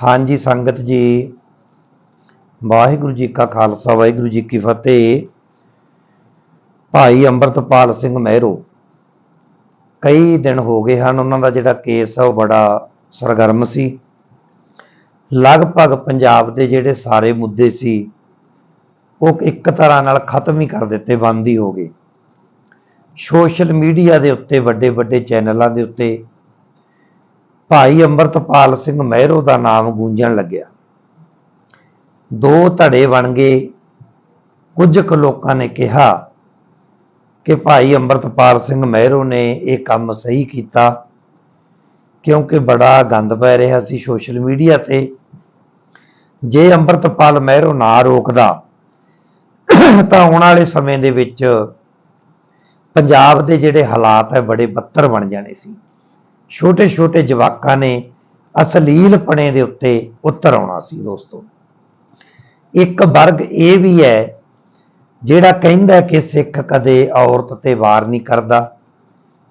ਹਾਂਜੀ ਸੰਗਤ ਜੀ, ਵਾਹਿਗੁਰੂ ਜੀ ਕਾ ਖਾਲਸਾ, ਵਾਹਿਗੁਰੂ ਜੀ ਕੀ ਫਤਿਹ। ਭਾਈ ਅੰਮ੍ਰਿਤਪਾਲ ਸਿੰਘ ਮਹਿਰੋ, ਕਈ ਦਿਨ ਹੋ ਗਏ ਹਨ ਉਹਨਾਂ ਦਾ ਜਿਹੜਾ ਕੇਸ ਹੈ ਉਹ ਬੜਾ ਸਰਗਰਮ ਸੀ। ਲਗਭਗ ਪੰਜਾਬ ਦੇ ਜਿਹੜੇ ਸਾਰੇ ਮੁੱਦੇ ਸੀ, ਉਹ ਇੱਕ ਤਰ੍ਹਾਂ ਨਾਲ ਖਤਮ ਹੀ ਕਰ ਦਿੱਤੇ, ਬੰਦ ਹੀ ਹੋ ਗਏ। ਸੋਸ਼ਲ ਮੀਡੀਆ ਦੇ ਉੱਤੇ ਵੱਡੇ ਵੱਡੇ ਚੈਨਲਾਂ ਦੇ ਉੱਤੇ ਭਾਈ ਅੰਮ੍ਰਿਤਪਾਲ ਸਿੰਘ ਮਹਿਰੋ ਦਾ ਨਾਮ ਗੂੰਜਣ ਲੱਗਿਆ। ਦੋ ਧੜੇ ਬਣ ਗਏ। ਕੁਝ ਕੁ ਲੋਕਾਂ ਨੇ ਕਿਹਾ ਕਿ ਭਾਈ ਅੰਮ੍ਰਿਤਪਾਲ ਸਿੰਘ ਮਹਿਰੋ ਨੇ ਇਹ ਕੰਮ ਸਹੀ ਕੀਤਾ ਕਿਉਂਕਿ ਬੜਾ ਗੰਦ ਪੈ ਰਿਹਾ ਸੀ ਸੋਸ਼ਲ ਮੀਡੀਆ ਤੇ। ਜੇ ਅੰਮ੍ਰਿਤਪਾਲ ਮਹਿਰੋ ਨਾ ਰੋਕਦਾ ਤਾਂ ਆਉਣ ਵਾਲੇ ਸਮੇਂ ਦੇ ਵਿੱਚ ਪੰਜਾਬ ਦੇ ਜਿਹੜੇ ਹਾਲਾਤ ਹੈ ਬੜੇ ਬੱਤਰ ਬਣ ਜਾਣੇ ਸੀ। ਛੋਟੇ ਛੋਟੇ ਜਵਾਕਾਂ ਨੇ ਅਸਲੀਲਪਣੇ ਦੇ ਉੱਤੇ ਉਤਰ ਆਉਣਾ ਸੀ ਦੋਸਤੋ। ਇੱਕ ਵਰਗ ਇਹ ਵੀ ਹੈ, ਜਿਹੜਾ ਕਹਿੰਦਾ ਕਿ ਸਿੱਖ ਕਦੇ ਔਰਤ ਤੇ ਵਾਰ ਨਹੀਂ ਕਰਦਾ,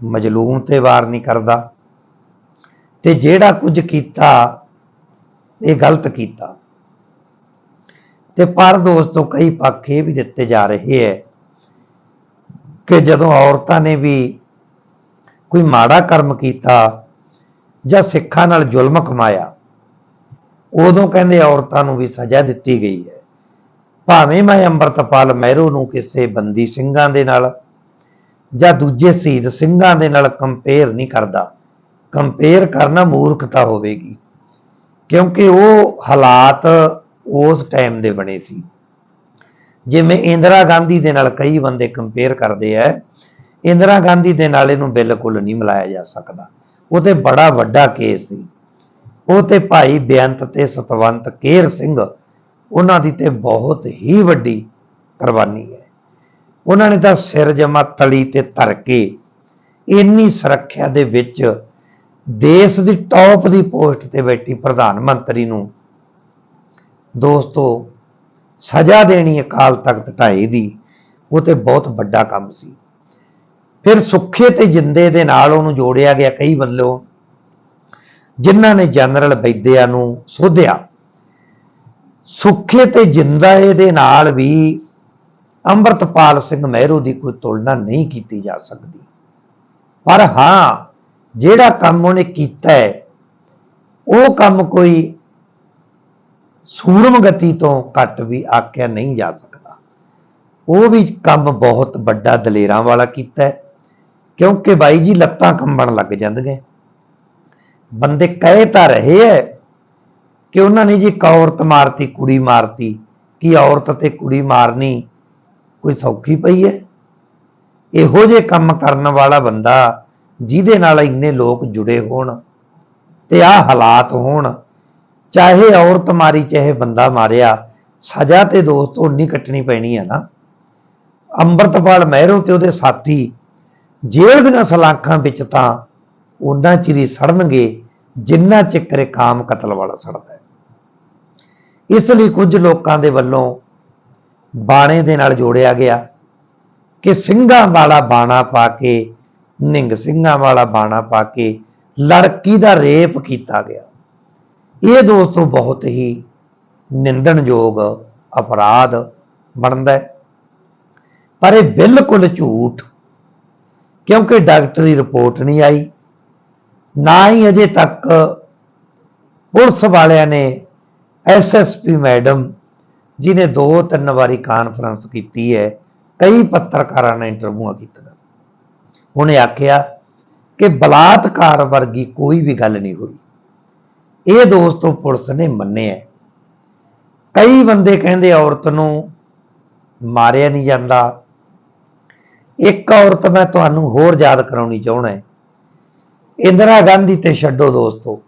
ਮਜਲੂਮ ਤੇ ਵਾਰ ਨਹੀਂ ਕਰਦਾ, ਤੇ ਜਿਹੜਾ ਕੁਝ ਕੀਤਾ ਇਹ ਗਲਤ ਕੀਤਾ। ਤੇ ਪਰ ਦੋਸਤੋ, ਕਈ ਪੱਖ ਇਹ ਵੀ ਦਿੱਤੇ ਜਾ ਰਹੇ ਹੈ ਕਿ ਜਦੋਂ ਔਰਤਾਂ ਨੇ ਵੀ ਕੋਈ ਮਾੜਾ ਕਰਮ ਕੀਤਾ ਜਾਂ ਸਿੱਖਾਂ ਨਾਲ ਜ਼ੁਲਮ ਕਮਾਇਆ, ਉਦੋਂ ਕਹਿੰਦੇ ਔਰਤਾਂ ਨੂੰ ਵੀ ਸਜ਼ਾ ਦਿੱਤੀ ਗਈ ਹੈ। ਭਾਵੇਂ ਮੈਂ ਅੰਮ੍ਰਿਤਪਾਲ ਮਹਿਰੂ ਨੂੰ ਕਿਸੇ ਬੰਦੀ ਸਿੰਘਾਂ ਦੇ ਨਾਲ ਜਾਂ ਦੂਜੇ ਸ਼ਹੀਦ ਸਿੰਘਾਂ ਦੇ ਨਾਲ ਕੰਪੇਅਰ ਨਹੀਂ ਕਰਦਾ ਕੰਪੇਅਰ ਕਰਨਾ ਮੂਰਖਤਾ ਹੋਵੇਗੀ, ਕਿਉਂਕਿ ਉਹ ਹਾਲਾਤ ਉਸ ਟਾਈਮ ਦੇ ਬਣੇ ਸੀ। ਜਿਵੇਂ ਇੰਦਰਾ ਗਾਂਧੀ ਦੇ ਨਾਲ ਕਈ ਬੰਦੇ ਕੰਪੇਅਰ ਕਰਦੇ ਆ ਇੰਦਰਾ ਗਾਂਧੀ ਦੇ ਨਾਲ ਇਹਨੂੰ ਬਿਲਕੁਲ ਨਹੀਂ ਮਿਲਾਇਆ ਜਾ ਸਕਦਾ। ਉਹ ਤੇ ਬੜਾ ਵੱਡਾ ਕੇਸ ਸੀ। ਉਹ ਤੇ ਭਾਈ ਬੇਅੰਤ ਤੇ ਸਤਵੰਤ ਕੇਰ ਸਿੰਘ, ਉਹਨਾਂ ਦੀ ਤੇ ਬਹੁਤ ਹੀ ਵੱਡੀ ਕੁਰਬਾਨੀ ਹੈ। ਉਹਨਾਂ ਨੇ ਤਾਂ ਸਿਰ ਜਮਾ ਤਲੀ ਤੇ ਧਰ ਕੇ ਇੰਨੀ ਸੁਰੱਖਿਆ ਦੇ ਵਿੱਚ ਦੇਸ਼ ਦੀ ਟੌਪ ਦੀ ਪੋਸਟ ਤੇ ਬੈਠੀ ਪ੍ਰਧਾਨ ਮੰਤਰੀ ਨੂੰ ਦੋਸਤੋ, ਸਜ਼ਾ ਦੇਣੀ ਅਕਾਲ ਤਖਤ ਢਾਈ ਦੀ ਉਹ ਤੇ ਬਹੁਤ ਵੱਡਾ ਕੰਮ ਸੀ। ਫਿਰ ਸੁੱਖੇ ਤੇ ਜਿੰਦੇ ਦੇ ਨਾਲ ਉਹਨੂੰ ਜੋੜਿਆ ਗਿਆ ਕਈ ਵੱਲੋਂ ਜਿਨ੍ਹਾਂ ਨੇ ਜਨਰਲ ਬੈਦਿਆ ਨੂੰ ਸੋਧਿਆ। ਸੁੱਖੇ ਤੇ ਜਿੰਦਾ ਇਹਦੇ ਨਾਲ ਵੀ ਅੰਮ੍ਰਿਤਪਾਲ ਸਿੰਘ ਮਹਿਰੂ ਦੀ ਕੋਈ ਤੁਲਨਾ ਨਹੀਂ ਕੀਤੀ ਜਾ ਸਕਦੀ। ਪਰ ਹਾਂ, ਜਿਹੜਾ ਕੰਮ ਉਹਨੇ ਕੀਤਾ ਹੈ, ਉਹ ਕੰਮ ਕੋਈ ਸੂਰਮ ਗਤੀ ਤੋਂ ਘੱਟ ਵੀ ਆਖਿਆ ਨਹੀਂ ਜਾ ਸਕਦਾ। ਉਹ ਵੀ ਕੰਮ ਬਹੁਤ ਵੱਡਾ ਦਲੇਰਾਂ ਵਾਲਾ ਕੀਤਾ ਹੈ। ਕਿਉਂਕਿ ਬਾਈ ਜੀ ਲੱਤਾਂ ਕੰਬਣ ਲੱਗ ਜਾਂਦੀਆਂ। ਬੰਦੇ ਕਹੇ ਤਾਂ ਰਹੇ ਐ ਕਿ ਉਹਨਾਂ ਨੇ ਜੀ ਇੱਕ ਔਰਤ ਮਾਰਤੀ, ਕੁੜੀ ਮਾਰਤੀ। ਕੀ ਔਰਤ ਤੇ ਕੁੜੀ ਮਾਰਨੀ ਕੋਈ ਸੌਖੀ ਪਈ ਹੈ ਇਹੋ ਜੇ ਕੰਮ ਕਰਨ ਵਾਲਾ ਬੰਦਾ ਜਿਹਦੇ ਨਾਲ ਇੰਨੇ ਲੋਕ ਜੁੜੇ ਹੋਣ ਤੇ ਆਹ ਹਾਲਾਤ ਹੋਣ, ਚਾਹੇ ਔਰਤ ਮਾਰੀ, ਚਾਹੇ ਬੰਦਾ ਮਾਰਿਆ, ਸਜ਼ਾ ਤੇ ਦੋਸਤ ਉਨੀ ਕੱਟਣੀ ਪੈਣੀ ਹੈ ਨਾ। ਅੰਮ੍ਰਿਤਪਾਲ ਮਹਿਰੋ ਤੇ ਉਹਦੇ ਸਾਥੀ ਜੇਲ੍ਹ ਦੀਆਂ ਸਲਾਖਾਂ ਵਿੱਚ ਤਾਂ ਉਹਨਾਂ ਚਿਰ ਹੀ ਸੜਨਗੇ, ਜਿੰਨਾ ਚਿਕਰੇ ਕਾਮ ਕਤਲ ਵਾਲਾ ਸੜਦਾ ਹੈ। ਇਸ ਲਈ ਕੁਝ ਲੋਕਾਂ ਦੇ ਵੱਲੋਂ ਬਾਣੇ ਦੇ ਨਾਲ ਜੋੜਿਆ ਗਿਆ ਕਿ ਸਿੰਘਾਂ ਵਾਲਾ ਬਾਣਾ ਪਾ ਕੇ, ਨਿੰਗ ਸਿੰਘਾਂ ਵਾਲਾ ਬਾਣਾ ਪਾ ਕੇ ਲੜਕੀ ਦਾ ਰੇਪ ਕੀਤਾ ਗਿਆ। ਇਹ ਦੋਸਤੋ ਬਹੁਤ ਹੀ ਨਿੰਦਣਯੋਗ ਅਪਰਾਧ ਬਣਦਾ ਹੈ। ਪਰ ਇਹ ਬਿਲਕੁਲ ਝੂਠ ਕਿਉਂਕਿ ਡਾਕਟਰੀ ਰਿਪੋਰਟ ਨਹੀਂ ਆਈ, ਨਾ ਹੀ ਅਜੇ ਤੱਕ ਪੁਲਿਸ ਵਾਲਿਆਂ ਨੇ ਐਸਐਸਪੀ ਮੈਡਮ ਜਿਨੇ ਦੋ ਤਿੰਨ ਵਾਰੀ ਕਾਨਫਰੰਸ ਕੀਤੀ ਹੈ, ਕਈ ਪੱਤਰਕਾਰਾਂ ਨੇ ਇੰਟਰਵਿਊਆਂ ਕੀਤੀਆਂ। ਉਹਨੇ ਆਖਿਆ ਕਿ ਬਲਾਤਕਾਰ ਵਰਗੀ ਕੋਈ ਵੀ ਗੱਲ ਨਹੀਂ ਹੋਈ। ਇਹ ਦੋਸਤੋ ਪੁਲਿਸ ਨੇ ਮੰਨਿਆ ਕਈ ਬੰਦੇ ਕਹਿੰਦੇ ਔਰਤ ਨੂੰ ਮਾਰਿਆ ਨਹੀਂ ਜਾਂਦਾ ਇੱਕ ਔਰਤ ਮੈਂ ਤੁਹਾਨੂੰ ਹੋਰ ਯਾਦ ਕਰਾਉਣੀ ਚਾਹਣਾ ਹੈ। ਇੰਦਰਾ ਗਾਂਧੀ ਤੇ ਛੱਡੋ ਦੋਸਤੋ।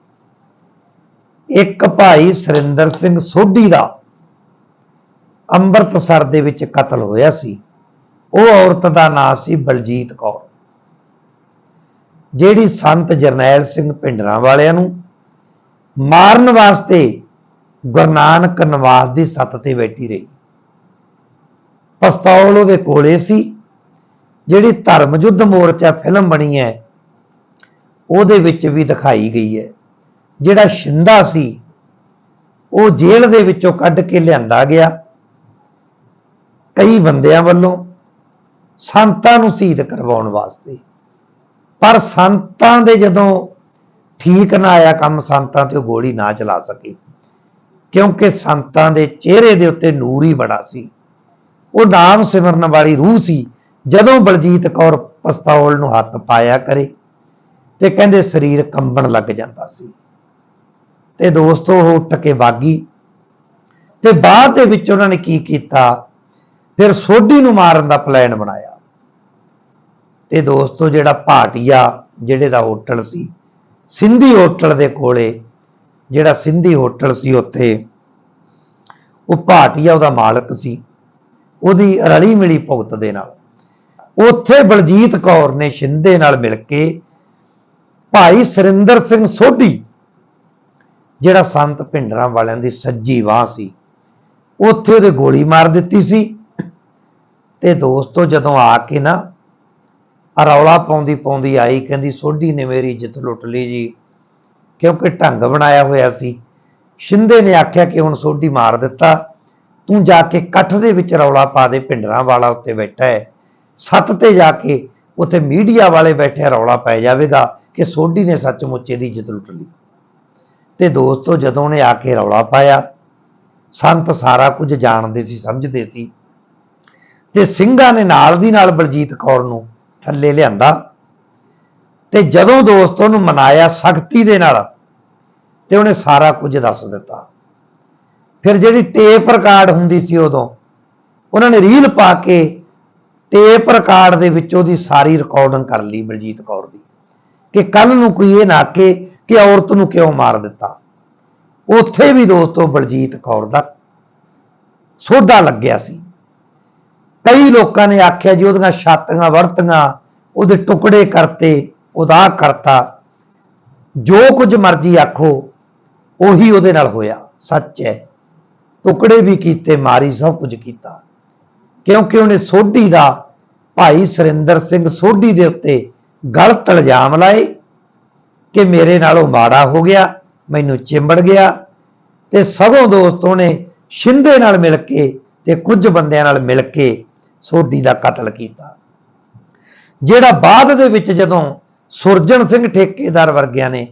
ਇੱਕ ਭਾਈ ਸੁਰਿੰਦਰ ਸਿੰਘ ਸੋਢੀ ਦਾ ਅੰਮ੍ਰਿਤਸਰ ਦੇ ਵਿੱਚ ਕਤਲ ਹੋਇਆ ਸੀ। ਉਹ ਔਰਤ ਦਾ ਨਾਮ ਸੀ ਬਲਜੀਤ ਕੌਰ। ਜਿਹੜੀ ਸੰਤ ਜਰਨੈਲ ਸਿੰਘ ਭਿੰਡਰਾਂ ਵਾਲਿਆਂ ਨੂੰ ਮਾਰਨ ਵਾਸਤੇ ਗੁਰੂ ਨਾਨਕ ਨਿਵਾਸ ਦੀ ਸੱਤ ਤੇ ਬੈਠੀ ਰਹੀ। ਪਸਤੌਲ ਉਹਦੇ ਕੋਲੇ ਸੀ। ਜਿਹੜੀ ਧਰਮ ਯੁੱਧ ਮੋਰਚਾ ਫਿਲਮ ਬਣੀ ਹੈ, ਉਹਦੇ ਵਿੱਚ ਵੀ ਦਿਖਾਈ ਗਈ ਹੈ। ਜਿਹੜਾ ਸ਼ਿੰਦਾ ਸੀ, ਉਹ ਜੇਲ੍ਹ ਦੇ ਵਿੱਚੋਂ ਕੱਢ ਕੇ ਲਿਆਂਦਾ ਗਿਆ। ਕਈ ਬੰਦਿਆਂ ਵੱਲੋਂ ਸੰਤਾਂ ਨੂੰ ਸ਼ਹੀਦ ਕਰਵਾਉਣ ਵਾਸਤੇ। ਪਰ ਸੰਤਾਂ ਦੇ ਜਦੋਂ ਠੀਕ ਨਾ ਆਇਆ ਕੰਮ, ਸੰਤਾਂ ਤੇ ਉਹ ਗੋਲੀ ਨਾ ਚਲਾ ਸਕੇ। ਕਿਉਂਕਿ ਸੰਤਾਂ ਦੇ ਚਿਹਰੇ ਦੇ ਉੱਤੇ ਨੂਰ ਹੀ ਬੜਾ ਸੀ। ਉਹ ਨਾਮ ਸਿਮਰਨ ਵਾਲੀ ਰੂਹ ਸੀ। ਜਦੋਂ ਬਲਜੀਤ ਕੌਰ ਪਸਤੌਲ ਨੂੰ ਹੱਥ ਪਾਇਆ ਕਰੇ ਤੇ ਕਹਿੰਦੇ ਸਰੀਰ ਕੰਬਣ ਲੱਗ ਜਾਂਦਾ ਸੀ। ਤੇ ਦੋਸਤੋ ਉਹ ਉੱਠ ਕੇ ਬਾਗੀ ਤੇ ਬਾਅਦ ਦੇ ਵਿੱਚ ਉਹਨਾਂ ਨੇ ਕੀ ਕੀਤਾ? ਫਿਰ ਸੋਢੀ ਨੂੰ ਮਾਰਨ ਦਾ ਪਲਾਨ ਬਣਾਇਆ। ਤੇ ਦੋਸਤੋ ਜਿਹੜਾ ਭਾਟੀਆ, ਜਿਹੜੇ ਦਾ ਹੋਟਲ ਸੀ, ਸਿੰਧੀ ਹੋਟਲ ਦੇ ਕੋਲੇ, ਜਿਹੜਾ ਸਿੰਧੀ ਹੋਟਲ ਸੀ ਉੱਥੇ, ਉਹ ਭਾਟੀਆ ਉਹਦਾ ਮਾਲਕ ਸੀ। ਉਹਦੀ ਰਲੀ ਮਿਲੀ ਭੁਗਤ ਦੇ ਨਾਲ ਉੱਥੇ ਬਲਜੀਤ ਕੌਰ ਨੇ ਸ਼ਿੰਦੇ ਨਾਲ ਮਿਲ ਕੇ ਭਾਈ ਸੁਰਿੰਦਰ ਸਿੰਘ ਸੋਢੀ, ਜਿਹੜਾ ਸੰਤ ਭਿੰਡਰਾਂ ਵਾਲਿਆਂ ਦੀ ਸੱਜੀ ਬਾਹ ਸੀ, ਉੱਥੇ ਉਹਦੇ ਗੋਲੀ ਮਾਰ ਦਿੱਤੀ ਸੀ। ਤੇ ਦੋਸਤੋ, ਜਦੋਂ ਆ ਕੇ ਨਾ ਰੌਲਾ ਪਾਉਂਦੀ ਪਾਉਂਦੀ ਆਈ, ਕਹਿੰਦੀ, ਸੋਢੀ ਨੇ ਮੇਰੀ ਇੱਜ਼ਤ ਲੁੱਟ ਲਈ ਜੀ, ਕਿਉਂਕਿ ਢੰਗ ਬਣਾਇਆ ਹੋਇਆ ਸੀ। ਸ਼ਿੰਦੇ ਨੇ ਆਖਿਆ ਕਿ ਹੁਣ ਸੋਢੀ ਮਾਰ ਦਿੱਤਾ, ਤੂੰ ਜਾ ਕੇ ਕੱਠ ਦੇ ਵਿੱਚ ਰੌਲਾ ਪਾ ਦੇ, ਭਿੰਡਰਾਂ ਵਾਲਾ ਉੱਤੇ ਬੈਠਾ ਹੈ। ਸੱਤ ਤੇ ਜਾ ਕੇ ਉੱਥੇ ਮੀਡੀਆ ਵਾਲੇ ਬੈਠੇ ਰੌਲਾ ਪੈ ਜਾਵੇਗਾ ਕਿ ਸੋਢੀ ਨੇ ਸੱਚਮੁੱਚ ਇਹਦੀ ਇੱਜ਼ਤ ਲੁੱਟ ਲਈ। ਤੇ ਦੋਸਤੋ, ਜਦੋਂ ਨੇ ਆ ਕੇ ਰੌਲਾ ਪਾਇਆ, ਸੰਤ ਸਾਰਾ ਕੁਝ ਜਾਣਦੇ ਸੀ, ਸਮਝਦੇ ਸੀ। ਤੇ ਸਿੰਘਾਂ ਨੇ ਨਾਲ ਦੀ ਨਾਲ ਬਲਜੀਤ ਕੌਰ ਨੂੰ ਥੱਲੇ ਲਿਆਂਦਾ। ਤੇ ਜਦੋਂ ਦੋਸਤੋ ਨੂੰ ਮਨਾਇਆ ਸਖਤੀ ਦੇ ਨਾਲ, ਤੇ ਉਹਨੇ ਸਾਰਾ ਕੁਝ ਦੱਸ ਦਿੱਤਾ। ਫਿਰ ਜਿਹੜੀ ਟੇਪ ਰਿਕਾਰਡ ਹੁੰਦੀ ਸੀ ਉਦੋਂ, ਉਹਨਾਂ ਨੇ ਰੀਲ ਪਾ ਕੇ ਟੇਪ ਰਿਕਾਰਡ ਦੇ ਵਿੱਚ ਉਹਦੀ ਸਾਰੀ ਰਿਕਾਰਡਿੰਗ ਕਰ ਲਈ ਬਲਜੀਤ ਕੌਰ ਦੀ ਕਿ ਕੱਲ ਨੂੰ ਕੋਈ ਇਹ ਨਾ ਕਿ ਕਿ ਔਰਤ ਨੂੰ ਕਿਉਂ ਮਾਰ ਦਿੱਤਾ। ਉੱਥੇ ਵੀ ਦੋਸਤੋ ਬਲਜੀਤ ਕੌਰ ਦਾ ਸੋਧਾ ਲੱਗਿਆ ਸੀ। ਕਈ ਲੋਕਾਂ ਨੇ ਆਖਿਆ ਜੀ ਉਹਦੀਆਂ ਛਾਤੀਆਂ ਵਰਤੀਆਂ, ਉਹਦੇ ਟੁਕੜੇ ਕਰਤੇ, ਉਹਦਾ ਕਰਤਾ। ਜੋ ਕੁਝ ਮਰਜ਼ੀ ਆਖੋ, ਉਹੀ ਉਹਦੇ ਨਾਲ ਹੋਇਆ, ਸੱਚ ਹੈ। ਟੁਕੜੇ ਵੀ ਕੀਤੇ, ਮਾਰੀ ਸਭ ਕੁਝ ਕੀਤਾ। ਕਿਉਂਕਿ ਉਹਨੇ ਸੋਢੀ ਦਾ ਭਾਈ ਸੁਰਿੰਦਰ ਸਿੰਘ ਸੋਢੀ ਦੇ ਉੱਤੇ ਗਲਤ ਇਲਜ਼ਾਮ ਲਾਏ ਕਿ ਮੇਰੇ ਨਾਲੋਂ ਮਾੜਾ ਹੋ ਗਿਆ, ਮੈਨੂੰ ਚਿੰਬੜ ਗਿਆ ਤੇ ਸਗੋਂ ਦੋਸਤ ਉਹਨੇ ਸ਼ਿੰਦੇ ਨਾਲ ਮਿਲ ਕੇ ਤੇ ਕੁਝ ਬੰਦਿਆਂ ਨਾਲ ਮਿਲ ਕੇ ਸੋਢੀ ਦਾ ਕਤਲ ਕੀਤਾ। ਜਿਹੜਾ ਬਾਅਦ ਦੇ ਵਿੱਚ ਜਦੋਂ ਸੁਰਜਣ ਸਿੰਘ ਠੇਕੇਦਾਰ ਵਰਗਿਆਂ ਨੇ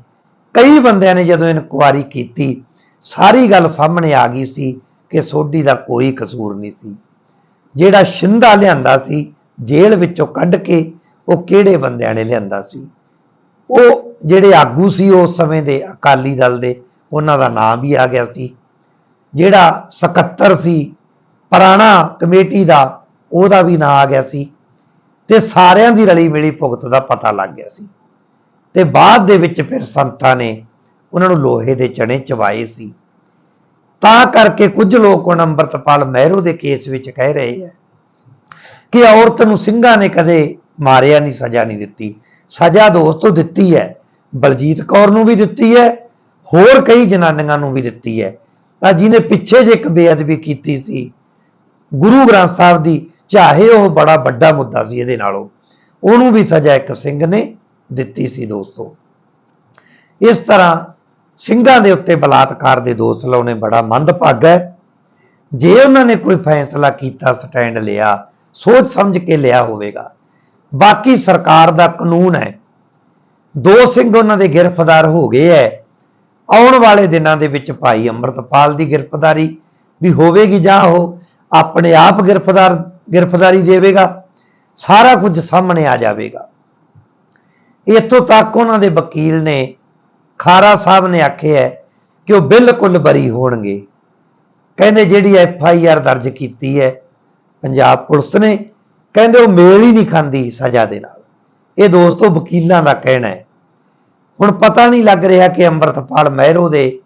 ਕਈ ਬੰਦਿਆਂ ਨੇ ਜਦੋਂ ਇਨਕੁਆਰੀ ਕੀਤੀ, ਸਾਰੀ ਗੱਲ ਸਾਹਮਣੇ ਆ ਗਈ ਸੀ ਕਿ ਸੋਢੀ ਦਾ ਕੋਈ ਕਸੂਰ ਨਹੀਂ ਸੀ। ਜਿਹੜਾ ਸ਼ਿੰਦਾ ਲਿਆਂਦਾ ਸੀ, ਜੇਲ੍ਹ ਵਿੱਚੋਂ ਕੱਢ ਕੇ ਉਹ ਕਿਹੜੇ ਬੰਦਿਆਂ ਨੇ ਲਿਆਂਦਾ ਸੀ? ਉਹ ਜਿਹੜੇ ਆਗੂ ਸੀ ਉਸ ਸਮੇਂ ਦੇ ਅਕਾਲੀ ਦਲ ਦੇ, ਉਹਨਾਂ ਦਾ ਨਾਮ ਵੀ ਆ ਗਿਆ ਸੀ। ਜਿਹੜਾ ਸਕੱਤਰ ਸੀ, ਪੁਰਾਣਾ ਕਮੇਟੀ ਦਾ, ਉਹਦਾ ਵੀ ਨਾਂ ਆ ਗਿਆ ਸੀ। ਤੇ ਸਾਰਿਆਂ ਦੀ ਰਲੀ ਮਿਲੀ ਭੁਗਤ ਦਾ ਪਤਾ ਲੱਗ ਗਿਆ ਸੀ। ਤੇ ਬਾਅਦ ਦੇ ਵਿੱਚ ਫਿਰ ਸੰਤਾਂ ਨੇ ਉਹਨਾਂ ਨੂੰ ਲੋਹੇ ਦੇ ਚਣੇ ਚਵਾਏ ਸੀ। ਤਾਂ ਕਰਕੇ ਕੁਝ ਲੋਕ ਹੁਣ ਅੰਮ੍ਰਿਤਪਾਲ ਮਹਿਰੂ ਦੇ ਕੇਸ ਵਿੱਚ ਕਹਿ ਰਹੇ ਹੈ ਕਿ ਔਰਤ ਨੂੰ ਸਿੰਘਾਂ ਨੇ ਕਦੇ ਮਾਰਿਆ ਨਹੀਂ, ਸਜ਼ਾ ਨਹੀਂ ਦਿੱਤੀ। ਸਜ਼ਾ ਦੋਸਤੋ ਦਿੱਤੀ ਹੈ, ਬਲਜੀਤ ਕੌਰ ਨੂੰ ਵੀ ਦਿੱਤੀ ਹੈ, ਹੋਰ ਕਈ ਜਨਾਨੀਆਂ ਨੂੰ ਵੀ ਦਿੱਤੀ ਹੈ। ਤਾਂ ਜਿਹਨੇ ਪਿੱਛੇ ਜੇ ਇੱਕ ਬੇਅਦਬੀ ਕੀਤੀ ਸੀ, ਗੁਰੂ ਗ੍ਰੰਥ ਸਾਹਿਬ ਦੀ, ਚਾਹੇ ਉਹ ਬੜਾ ਵੱਡਾ ਮੁੱਦਾ ਸੀ ਇਹਦੇ ਨਾਲੋਂ, ਉਹਨੂੰ ਵੀ ਸਜ਼ਾ ਇੱਕ ਸਿੰਘ ਨੇ ਦਿੱਤੀ ਸੀ ਦੋਸਤੋ। ਇਸ ਤਰ੍ਹਾਂ ਸਿੰਘਾਂ ਦੇ ਉੱਤੇ ਬਲਾਤਕਾਰ ਦੇ ਦੋਸ਼ ਲਾਉਣੇ ਬੜਾ ਮੰਦਭਾਗਾ ਹੈ। ਜੇ ਉਹਨਾਂ ਨੇ ਕੋਈ ਫੈਸਲਾ ਕੀਤਾ, ਸਟੈਂਡ ਲਿਆ, ਸੋਚ ਸਮਝ ਕੇ ਲਿਆ ਹੋਵੇਗਾ। ਬਾਕੀ ਸਰਕਾਰ ਦਾ ਕਾਨੂੰਨ ਹੈ। ਦੋ ਸਿੰਘ ਉਹਨਾਂ ਦੇ ਗ੍ਰਿਫਤਾਰ ਹੋ ਗਏ ਐ ਆਉਣ ਵਾਲੇ ਦਿਨਾਂ ਦੇ ਵਿੱਚ ਭਾਈ ਅੰਮ੍ਰਿਤਪਾਲ ਦੀ ਗ੍ਰਿਫਤਾਰੀ ਵੀ ਹੋਵੇਗੀ ਜਾਂ ਉਹ ਆਪਣੇ ਆਪ ਗ੍ਰਿਫਤਾਰ, ਗ੍ਰਿਫਤਾਰੀ ਦੇਵੇਗਾ। ਸਾਰਾ ਕੁਝ ਸਾਹਮਣੇ ਆ ਜਾਵੇਗਾ। ਇੱਥੋਂ ਤੱਕ ਉਹਨਾਂ ਦੇ ਵਕੀਲ ਨੇ ਖਾਰਾ ਸਾਹਿਬ ਨੇ ਆਖਿਆ ਹੈ ਕਿ ਉਹ ਬਿਲਕੁਲ ਬਰੀ ਹੋਣਗੇ। ਕਹਿੰਦੇ ਜਿਹੜੀ ਐਫ ਆਈ ਆਰ ਦਰਜ ਕੀਤੀ ਹੈ, ਪੰਜਾਬ ਪੁਲਿਸ ਨੇ, ਕਹਿੰਦੇ ਉਹ ਮੇਲ ਹੀ ਨਹੀਂ ਖਾਂਦੀ ਸਜ਼ਾ ਦੇ ਨਾਲ। ਇਹ ਦੋਸਤੋ ਵਕੀਲਾਂ ਦਾ ਕਹਿਣਾ ਹੈ। ਹੁਣ ਪਤਾ ਨਹੀਂ ਲੱਗ ਰਿਹਾ ਕਿ ਅੰਮ੍ਰਿਤਪਾਲ ਮਹਿਰੋ ਦੇ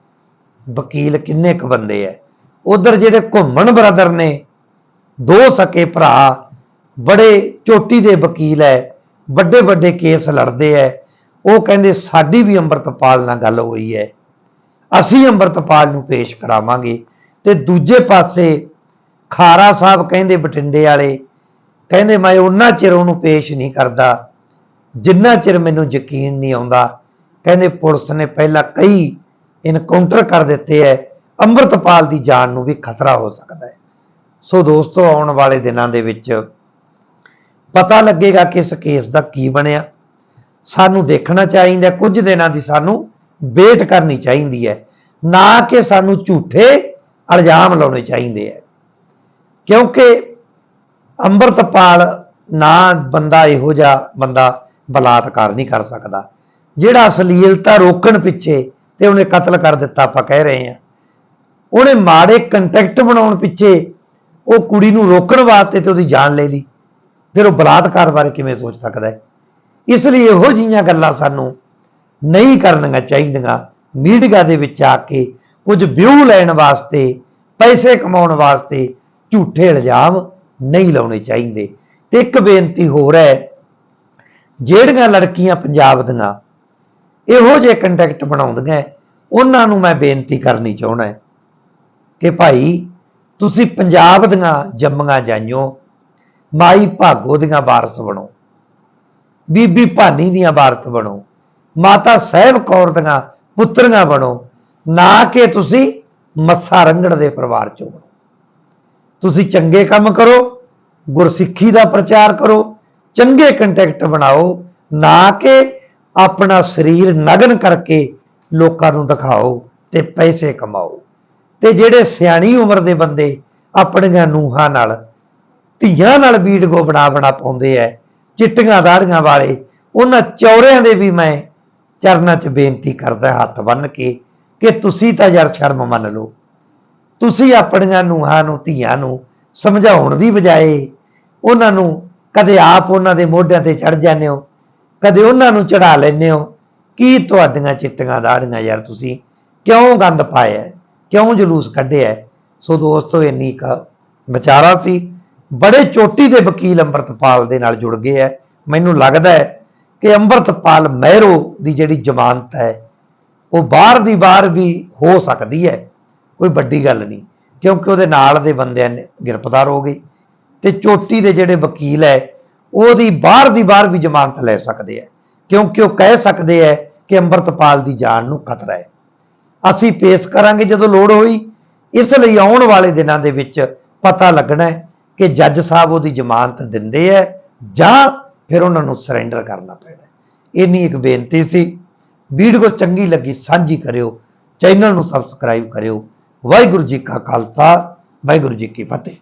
ਵਕੀਲ ਕਿੰਨੇ ਕੁ ਬੰਦੇ ਐ ਉਧਰ ਜਿਹੜੇ ਘੁੰਮਣ ਬ੍ਰਦਰ ਨੇ, ਦੋ ਸਕੇ ਭਰਾ, ਬੜੇ ਚੋਟੀ ਦੇ ਵਕੀਲ ਐ ਵੱਡੇ ਵੱਡੇ ਕੇਸ ਲੜਦੇ ਐ ਉਹ ਕਹਿੰਦੇ ਸਾਡੀ ਵੀ ਅੰਮ੍ਰਿਤਪਾਲ ਨਾਲ ਗੱਲ ਹੋਈ ਹੈ। ਅਸੀਂ ਅੰਮ੍ਰਿਤਪਾਲ ਨੂੰ ਪੇਸ਼ ਕਰਾਵਾਂਗੇ। ਤੇ ਦੂਜੇ ਪਾਸੇ ਖਾਰਾ ਸਾਹਿਬ ਕਹਿੰਦੇ ਬਟਿੰਡੇ ਵਾਲੇ, ਕਹਿੰਦੇ ਮੈਂ ਉਹਨਾਂ ਚਿਰ ਉਹਨੂੰ ਪੇਸ਼ ਨਹੀਂ ਕਰਦਾ। ਜਿੰਨਾ ਚਿਰ ਮੈਨੂੰ ਯਕੀਨ ਨਹੀਂ ਆਉਂਦਾ, ਕਹਿੰਦੇ ਪੁਲਿਸ ਨੇ ਪਹਿਲਾਂ ਕਈ ਇਨਕਾਊਂਟਰ ਕਰ ਦਿੱਤੇ ਐ ਅੰਮ੍ਰਿਤਪਾਲ ਦੀ ਜਾਨ ਨੂੰ ਵੀ ਖਤਰਾ ਹੋ ਸਕਦਾ ਹੈ। ਸੋ ਦੋਸਤੋ, ਆਉਣ ਵਾਲੇ ਦਿਨਾਂ ਦੇ ਵਿੱਚ ਪਤਾ ਲੱਗੇਗਾ ਕਿ ਇਸ ਕੇਸ ਦਾ ਕੀ ਬਣਿਆ। ਸਾਨੂੰ ਦੇਖਣਾ ਚਾਹੀਦਾ, ਕੁਝ ਦਿਨਾਂ ਦੀ ਸਾਨੂੰ ਵੇਟ ਕਰਨੀ ਚਾਹੀਦੀ ਹੈ। ਨਾ ਕਿ ਸਾਨੂੰ ਝੂਠੇ ਇਲਜ਼ਾਮ ਲਾਉਣੇ ਚਾਹੀਦੇ ਹੈ। ਕਿਉਂਕਿ ਅੰਮ੍ਰਿਤਪਾਲ ਨਾ ਬੰਦਾ ਇਹੋ ਜਿਹਾ ਬੰਦਾ ਬਲਾਤਕਾਰ ਨਹੀਂ ਕਰ ਸਕਦਾ। ਜਿਹੜਾ ਅਸਲੀਲਤਾ ਰੋਕਣ ਪਿੱਛੇ ਤੇ ਉਹਨੇ ਕਤਲ ਕਰ ਦਿੱਤਾ, ਆਪਾਂ ਕਹਿ ਰਹੇ ਹਾਂ। ਉਹਨੇ ਮਾੜੇ ਕੰਟੈਕਟ ਬਣਾਉਣ ਪਿੱਛੇ ਉਹ ਕੁੜੀ ਨੂੰ ਰੋਕਣ ਵਾਸਤੇ ਤੇ ਉਹਦੀ ਜਾਨ ਲੈ ਲਈ। ਫਿਰ ਉਹ ਬਲਾਤਕਾਰ ਬਾਰੇ ਕਿਵੇਂ ਸੋਚ ਸਕਦਾ ਹੈ? ਇਸ ਲਈ ਇਹੋ ਜਿਹੀਆਂ ਗੱਲਾਂ ਸਾਨੂੰ ਨਹੀਂ ਕਰਨੀਆਂ ਚਾਹੀਦੀਆਂ। ਮੀਡੀਆ ਦੇ ਵਿੱਚ ਆ ਕੇ ਕੁਝ ਵਿਊ ਲੈਣ ਵਾਸਤੇ, ਪੈਸੇ ਕਮਾਉਣ ਵਾਸਤੇ ਝੂਠੇ ਇਲਜ਼ਾਮ ਨਹੀਂ ਲਾਉਣੇ ਚਾਹੀਦੇ। ਤੇ ਇੱਕ ਬੇਨਤੀ ਹੋਰ ਹੈ, ਜਿਹੜੀਆਂ ਲੜਕੀਆਂ ਪੰਜਾਬ ਦੀਆਂ ਇਹੋ ਜਿਹੇ ਕੰਟੈਕਟ ਬਣਾਉਂਦੀਆਂ, ਉਹਨਾਂ ਨੂੰ ਮੈਂ ਬੇਨਤੀ ਕਰਨੀ ਚਾਹੁੰਦਾ ਹੈ ਕਿ ਭਾਈ, ਤੁਸੀਂ ਪੰਜਾਬ ਦੀਆਂ ਜੰਮੀਆਂ ਜਾਈਓ, ਮਾਈ ਭਾਗੋ ਦੀਆਂ ਵਾਰਸ ਬਣੋ। ਬੀਬੀ ਭਾਨੀ ਦੀਆਂ ਵਾਰਸ ਬਣੋ, ਮਾਤਾ ਸਾਹਿਬ ਕੌਰ ਦੀਆਂ ਪੁੱਤਰੀਆਂ ਬਣੋ, ਨਾ ਕਿ ਤੁਸੀਂ ਮੱਸਾ ਰੰਗੜ ਦੇ ਪਰਿਵਾਰ ਚੋਂ ਬਣੋ। ਤੁਸੀਂ ਚੰਗੇ ਕੰਮ ਕਰੋ, ਗੁਰਸਿੱਖੀ ਦਾ ਪ੍ਰਚਾਰ ਕਰੋ, ਚੰਗੇ ਕੰਟੈਕਟ ਬਣਾਓ, ਨਾ ਕਿ ਆਪਣਾ ਸਰੀਰ ਨਗਨ ਕਰਕੇ ਲੋਕਾਂ ਨੂੰ ਦਿਖਾਓ ਤੇ ਪੈਸੇ ਕਮਾਓ। ਤੇ ਜਿਹੜੇ ਸਿਆਣੀ ਉਮਰ ਦੇ ਬੰਦੇ ਆਪਣੀਆਂ ਨੂਹਾਂ ਨਾਲ, ਧੀਆਂ ਨਾਲ ਵੀਡੀਓ ਬਣਾ ਬਣਾ ਪਾਉਂਦੇ ਐ ਚਿੱਟੀਆਂ ਦਾੜੀਆਂ ਵਾਲੇ, ਉਹਨਾਂ ਚੌਰਿਆਂ ਦੇ ਵੀ ਮੈਂ ਚਰਨਾਂ 'ਚ ਬੇਨਤੀ ਕਰਦਾ, ਹੱਥ ਬੰਨ ਕੇ ਕਿ ਤੁਸੀਂ ਤਾਂ ਯਾਰ ਸ਼ਰਮ ਮੰਨ ਲਓ। ਤੁਸੀਂ ਆਪਣੀਆਂ ਨੂੰਹਾਂ ਨੂੰ, ਧੀਆਂ ਨੂੰ ਸਮਝਾਉਣ ਦੀ ਬਜਾਏ ਉਹਨਾਂ ਨੂੰ ਕਦੇ ਆਪ ਉਹਨਾਂ ਦੇ ਮੋਢਿਆਂ ਤੇ ਚੜ ਜਾਂਦੇ ਹੋ, ਕਦੇ ਉਹਨਾਂ ਨੂੰ ਚੜਾ ਲੈਂਦੇ ਹੋ, ਕੀ ਤੁਹਾਡੀਆਂ ਚਿੱਟੀਆਂ ਦਾੜੀਆਂ ਯਾਰ ਤੁਸੀਂ ਕਿਉਂ ਗੰਦ ਪਾਇਆ ਹੈ? ਕਿਉਂ ਜਲੂਸ ਕੱਢਿਆ ਸੋ ਦੋਸਤੋ, ਇੰਨੀ ਕ ਵਿਚਾਰਾ ਸੀ। ਬੜੇ ਚੋਟੀ ਦੇ ਵਕੀਲ ਅੰਮ੍ਰਿਤਪਾਲ ਦੇ ਨਾਲ ਜੁੜ ਗਏ ਹੈ ਮੈਨੂੰ ਲੱਗਦਾ ਹੈ ਕਿ ਅੰਮ੍ਰਿਤਪਾਲ ਮਹਿਰੋ ਦੀ ਜਿਹੜੀ ਜ਼ਮਾਨਤ ਹੈ ਉਹ ਬਾਹਰ ਦੀ ਬਾਹਰ ਵੀ ਹੋ ਸਕਦੀ ਹੈ ਕੋਈ ਵੱਡੀ ਗੱਲ ਨਹੀਂ, ਕਿਉਂਕਿ ਉਹਦੇ ਨਾਲ ਦੇ ਬੰਦਿਆਂ ਨੇ ਗ੍ਰਿਫਤਾਰ ਹੋ ਗਏ ਤੇ ਚੋਟੀ ਦੇ ਜਿਹੜੇ ਵਕੀਲ ਹੈ ਉਹਦੀ ਬਾਹਰ ਦੀ ਬਾਹਰ ਵੀ ਜ਼ਮਾਨਤ ਲੈ ਸਕਦੇ ਆ ਕਿਉਂਕਿ ਉਹ ਕਹਿ ਸਕਦੇ ਹੈ ਕਿ ਅੰਮ੍ਰਿਤਪਾਲ ਦੀ ਜਾਨ ਨੂੰ ਖਤਰਾ ਹੈ ਅਸੀਂ ਪੇਸ਼ ਕਰਾਂਗੇ ਜਦੋਂ ਲੋੜ ਹੋਈ, ਇਸ ਲਈ ਆਉਣ ਵਾਲੇ ਦਿਨਾਂ ਦੇ ਵਿੱਚ ਪਤਾ ਲੱਗਣਾ ਹੈ ਕਿ ਜੱਜ ਸਾਹਿਬ ਉਹਦੀ ਜ਼ਮਾਨਤ ਦਿੰਦੇ ਹੈ ਜਾਂ ਫਿਰ ਉਹਨਾਂ ਨੂੰ ਸਰੈਂਡਰ ਕਰਨਾ ਪੈਣਾ। ਇੰਨੀ ਇੱਕ ਬੇਨਤੀ ਸੀ, ਵੀਡੀਓ ਚੰਗੀ ਲੱਗੀ ਸਾਂਝੀ ਕਰਿਓ, ਚੈਨਲ ਨੂੰ ਸਬਸਕ੍ਰਾਈਬ ਕਰਿਓ। ਵਾਹਿਗੁਰੂ ਜੀ ਕਾ ਖਾਲਸਾ, ਵਾਹਿਗੁਰੂ ਜੀ ਕੀ ਫਤਿਹ।